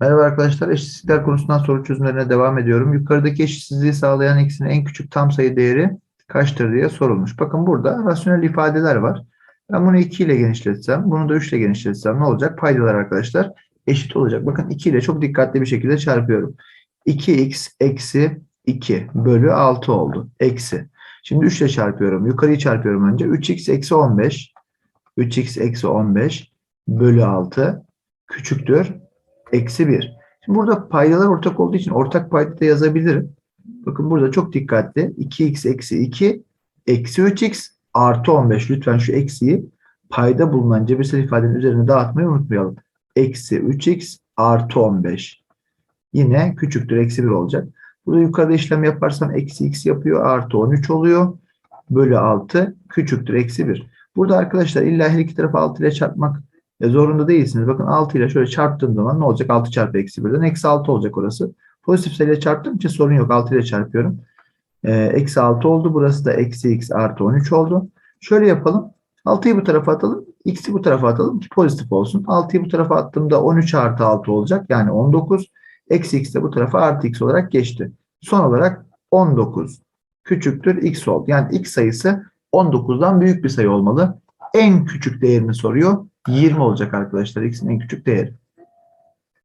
Merhaba arkadaşlar, eşitsizlikler konusundan soru çözümlerine devam ediyorum. Yukarıdaki eşitsizliği sağlayan x'in en küçük tam sayı değeri kaçtır diye sorulmuş. Bakın burada rasyonel ifadeler var. Ben bunu 2 ile genişletsem, bunu da 3 ile genişletsem ne olacak? Paydalar arkadaşlar eşit olacak. Bakın 2 ile çok dikkatli bir şekilde çarpıyorum. 2x eksi 2 bölü 6 oldu. Eksi. Şimdi 3 ile çarpıyorum. Yukarıyı çarpıyorum önce. 3x eksi 15. 3x eksi 15 bölü 6 küçüktür eksi 1. Şimdi burada paydalar ortak olduğu için ortak payda da yazabilirim. Bakın burada çok dikkatli. 2x eksi 2 eksi 3x artı 15. Lütfen şu eksiyi payda bulunan cebirsel ifadenin üzerine dağıtmayı unutmayalım. Eksi 3x artı 15. Yine küçüktür eksi 1 olacak. Burada yukarıda işlem yaparsam eksi x yapıyor. Artı 13 oluyor. Bölü 6 küçüktür eksi 1. Burada arkadaşlar illa her iki tarafı 6 ile çarpmak e, zorunda değilsiniz. Bakın 6 ile şöyle çarptığım zaman ne olacak? 6 çarpı eksi 1'den eksi 6 olacak orası. Pozitif sayıyla çarptığım için sorun yok. 6 ile çarpıyorum. E, eksi 6 oldu. Burası da eksi x artı 13 oldu. Şöyle yapalım. 6'yı bu tarafa atalım. X'i bu tarafa atalım ki pozitif olsun. 6'yı bu tarafa attığımda 13 artı 6 olacak. Yani 19. Eksi x de bu tarafa artı x olarak geçti. Son olarak 19 küçüktür x oldu. Yani x sayısı 19'dan büyük bir sayı olmalı. En küçük değerini soruyor. 20 olacak arkadaşlar. X'in en küçük değeri.